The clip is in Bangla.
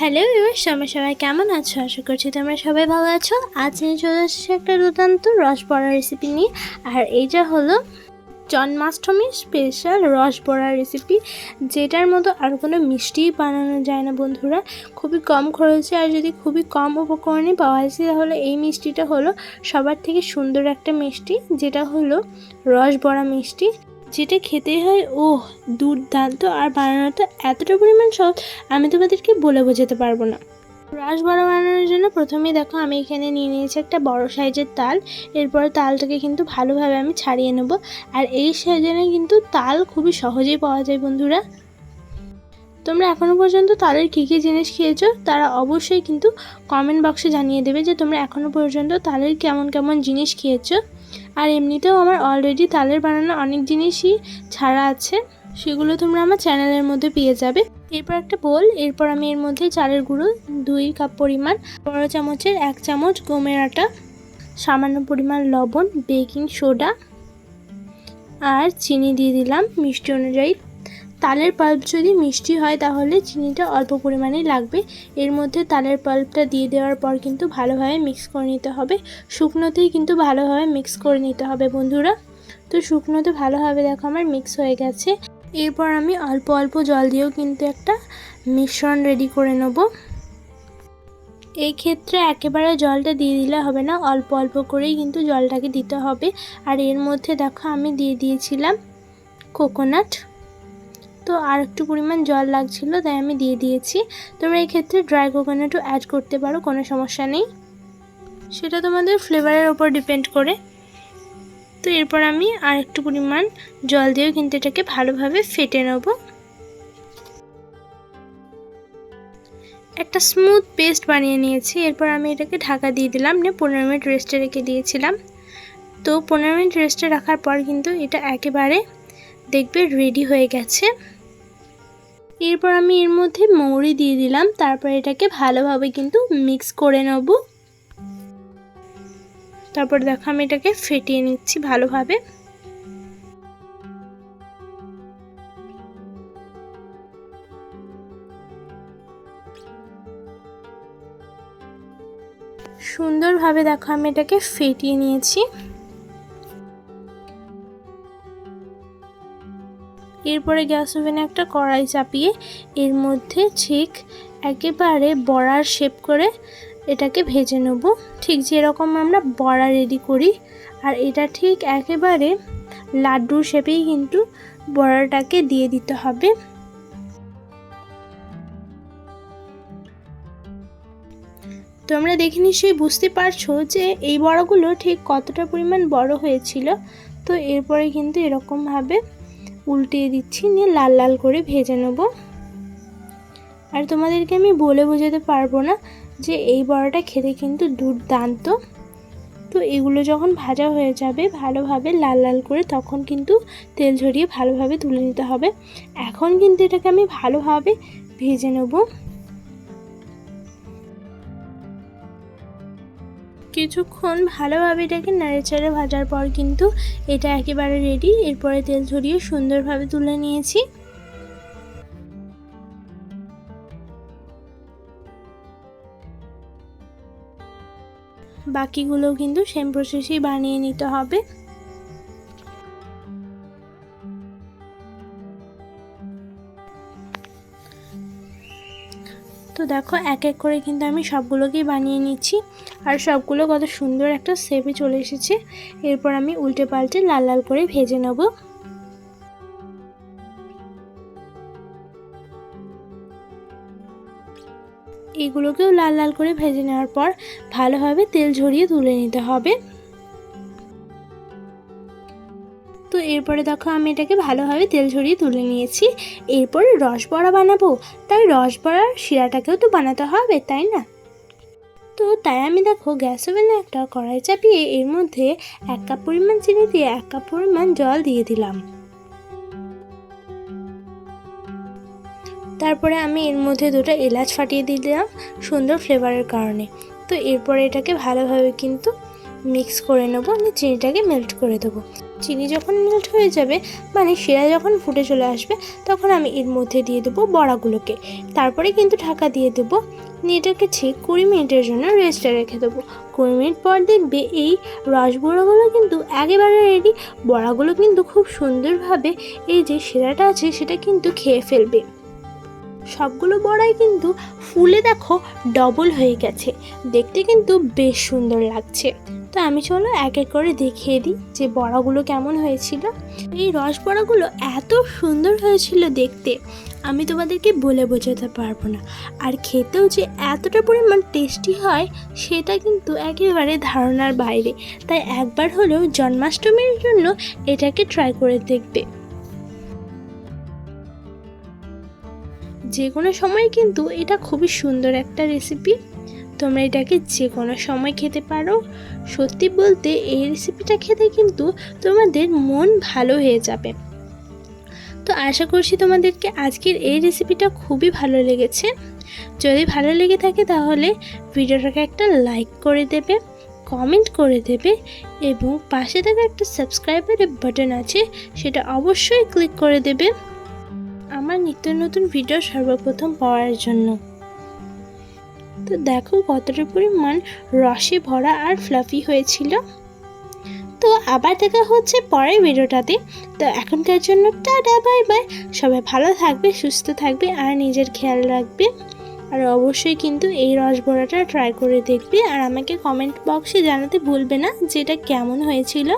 হ্যালো এবার সবাই সবাই কেমন আছো? আশা করছি তোমরা সবাই ভালো আছো। আজ নিয়ে চলে আসছে একটা দুর্দান্ত রস বড়া রেসিপি নিয়ে। আর এইটা হলো জন্মাষ্টমীর স্পেশাল রস বড়া রেসিপি যেটার মতো আর কোনো মিষ্টিই বানানো যায় না বন্ধুরা। খুবই কম খরচে আর যদি খুবই কম উপকরণে পাওয়া যায়, তাহলে এই মিষ্টিটা হলো সবার থেকে সুন্দর একটা মিষ্টি, যেটা হলো রস বড়া মিষ্টি। যেটা খেতে হয় ও দুর্দান্ত। আর বানানোটা এতটা পরিমাণ সহজ, আমি তোমাদেরকে বলে বোঝাতে পারব না। রস বড়া বানানোর জন্য প্রথমেই দেখো, আমি এখানে নিয়ে নিয়েছি একটা বড় সাইজের তাল। এরপর তালটাকে কিন্তু ভালোভাবে আমি ছাড়িয়ে নেব। আর এই সিজনে কিন্তু তাল খুবই সহজেই পাওয়া যায়, বন্ধুরা। তোমরা এখনও পর্যন্ত তালের কী কী জিনিস খেয়েছো, তারা অবশ্যই কিন্তু কমেন্ট বক্সে জানিয়ে দেবে যে তোমরা এখনও পর্যন্ত তালের কেমন কেমন জিনিস খেয়েছো। আর এমনিতেও আমার অলরেডি তালের বানানো অনেক জিনিসই ছাড়া আছে, সেগুলো তোমরা আমার চ্যানেলের মধ্যে পেয়ে যাবে। এরপর একটা বোল এরপর আমি এর মধ্যে চালের গুঁড়ো দুই কাপ পরিমাণ বড় চামচের এক চামচ গমের আটা, সামান্য পরিমাণ লবণ বেকিং সোডা আর চিনি দিয়ে দিলাম মিষ্টি অনুযায়ী। তালের পাল্প যদি মিষ্টি হয়, তাহলে চিনিটা অল্প পরিমাণেই লাগবে। এর মধ্যে তালের পাল্পটা দিয়ে দেওয়ার পর কিন্তু ভালোভাবে মিক্স করে নিতে হবে। শুকনোতেই কিন্তু ভালোভাবে মিক্স করে নিতে হবে বন্ধুরা। তো শুকনোতে ভালোভাবে দেখো আমার মিক্স হয়ে গেছে। এরপর আমি অল্প অল্প জল দিয়েও কিন্তু একটা মিশ্রণ রেডি করে নেব। এই ক্ষেত্রে একেবারে জলটা দিয়ে দিলে হবে না, অল্প অল্প করেই কিন্তু জলটাকে দিতে হবে। আর এর মধ্যে দেখো আমি দিয়ে দিয়েছিলাম কোকোনাট তো আর একটু পরিমাণ জল লাগছিল, তাই আমি দিয়ে দিয়েছি। তোমরা এই ক্ষেত্রে ড্রাই কোকোনাটও অ্যাড করতে পারো, কোনো সমস্যা নেই। সেটা তোমাদের ফ্লেভারের ওপর ডিপেন্ড করে। তো এরপর আমি আর একটু পরিমাণ জল দিয়েও কিন্তু এটাকে ভালোভাবে ফেটে নেব। একটা স্মুথ পেস্ট বানিয়ে নিয়েছি, এরপর আমি এটাকে ঢাকা দিয়ে দিলাম, নিয়ে পনেরো মিনিট রেস্টে রেখে দিয়েছিলাম। তো পনেরো মিনিট রেস্টে রাখার পর কিন্তু এটা একেবারে দেখবে রেডি হয়ে গেছে। এরপর আমি এর মধ্যে মৌরি দিয়ে দিলাম। তারপর এটাকে ভালোভাবে কিন্তু মিক্স করে নেব। তারপর দেখো আমি এটাকে ফেটিয়ে নিচ্ছি ভালোভাবে। সুন্দরভাবে দেখো আমি এটাকে ফেটিয়ে নিয়েছি। এরপরে গ্যাস ওভেনে একটা কড়াই চাপিয়ে এর মধ্যে ঠিক একেবারে বড়ার শেপ করে এটাকে ভেজে নেব। ঠিক যেরকম আমরা বড়া রেডি করি, আর এটা ঠিক একেবারে লাড্ডুর শেপেই কিন্তু বড়াটাকে দিয়ে দিতে হবে। তোমরা দেখে নিশ্চয়ই বুঝতে পারছ যে এই বড়াগুলো ঠিক কতটা পরিমাণ বড় হয়েছিল, তো এরপরে কিন্তু এরকমভাবে উল্টিয়ে দিচ্ছি, নিয়ে লাল লাল করে ভেজে নেব। আর তোমাদেরকে আমি বলে বোঝাতে পারব না যে এই বড়াটা খেতে কিন্তু দুর্দান্ত। তো এগুলো যখন ভাজা হয়ে যাবে ভালোভাবে লাল লাল করে তখন কিন্তু তেল ঝরিয়ে ভালোভাবে তুলে নিতে হবে। এখন কিন্তু এটাকে আমি ভালোভাবে ভেজে নেব। কিছুক্ষণ ভালোভাবে এটাকে নাড়েচাড়ে ভাজার পর কিন্তু এটা একেবারে রেডি এরপরে তেল ঝরিয়ে সুন্দরভাবে তুলে নিয়েছি। বাকিগুলো কিন্তু সেম প্রসেসেই বানিয়ে নিতে হবে। দেখো, এক এক করে কিন্তু আমি সবগুলোকেই বানিয়ে নিচ্ছি। আর সবগুলো কত সুন্দর একটা শেপে চলে এসেছে। এরপর আমি উল্টে পাল্টে লাল লাল করে ভেজে নেব। এগুলোকেও লাল লাল করে ভেজে নেওয়ার পর ভালোভাবে তেল ঝরিয়ে তুলে নিতে হবে। এরপরে দেখো আমি এটাকে ভালোভাবে তেল ঝরিয়ে তুলে নিয়েছি। এরপরে রস বড়া বানাবো। তাই রস বড়ার শিরাটাকেও তো বানাতে হবে, তাই না? তো তাই আমি দেখো গ্যাস ওভেনে একটা কড়াই চাপিয়ে এর মধ্যে এক কাপ পরিমাণ চিনি দিয়ে এক কাপ পরিমাণ জল দিয়ে দিলাম। তারপরে আমি এর মধ্যে দুটো এলাচ ফাটিয়ে দিলাম সুন্দর ফ্লেভারের কারণে। তো এরপরে এটাকে ভালোভাবে কিন্তু মিক্স করে নেব, আমি চিনিটাকে মেল্ট করে দেবো। চিনি যখন মেল্ট হয়ে যাবে মানে শিরা যখন ফুটে চলে আসবে, তখন আমি এর মধ্যে দিয়ে দেবো বড়াগুলোকে। তারপরে কিন্তু ঢাকা দিয়ে দেবো এটাকে ঠিক কুড়ি মিনিটের জন্য রেস্টে রেখে দেবো। কুড়ি মিনিট পর দেখবে এই রসবড়াগুলো কিন্তু একেবারে রেডি বড়াগুলো কিন্তু খুব সুন্দরভাবে এই যে শিরাটা আছে, সেটা কিন্তু খেয়ে ফেলবে। সবগুলো বড়াই কিন্তু ফুলে দেখো ডবল হয়ে গেছে। দেখতে কিন্তু বেশ সুন্দর লাগছে। তো আমি চলো এক এক করে দেখিয়ে দিই যে বড়াগুলো কেমন হয়েছিল। এই রস বড়াগুলো এত সুন্দর হয়েছিল দেখতে, আমি তোমাদেরকে বলে বোঝাতে পারব না। আর খেতেও যে এতটা পরিমাণ টেস্টি হয়, সেটা কিন্তু একেবারে ধারণার বাইরে। তাই একবার হলেও জন্মাষ্টমীর জন্য এটাকে ট্রাই করে দেখবে। যে কোনো সময় কিন্তু এটা খুবই সুন্দর একটা রেসিপি তোমরা এটাকে যে কোনো সময় খেতে পারো। সত্যি বলতে এই রেসিপিটা খেতে কিন্তু তোমাদের মন ভালো হয়ে যাবে। তো আশা করছি তোমাদেরকে আজকের এই রেসিপিটা খুবই ভালো লেগেছে। যদি ভালো লেগে থাকে তাহলে ভিডিওটাকে একটা লাইক করে দেবে কমেন্ট করে দেবে এবং পাশে থাকা একটা সাবস্ক্রাইবারের বাটন আছে, সেটা অবশ্যই ক্লিক করে দেবে। আমার নিত্য নতুন ভিডিও সর্বপ্রথম পাওয়ার জন্য। তো দেখো কতটা পরিমাণ রসে ভরা আর ফ্লাফি হয়েছিল। তো আবার দেখা হচ্ছে পরের ভিডিওটাতে। তো এখনকার জন্য টাটা বাই বাই সবাই ভালো থাকবে, সুস্থ থাকবে আর নিজের খেয়াল রাখবে। আর অবশ্যই কিন্তু এই রসবড়াটা ট্রাই করে দেখবে আর আমাকে কমেন্ট বক্সে জানাতে ভুলবে না যে এটা কেমন হয়েছিল।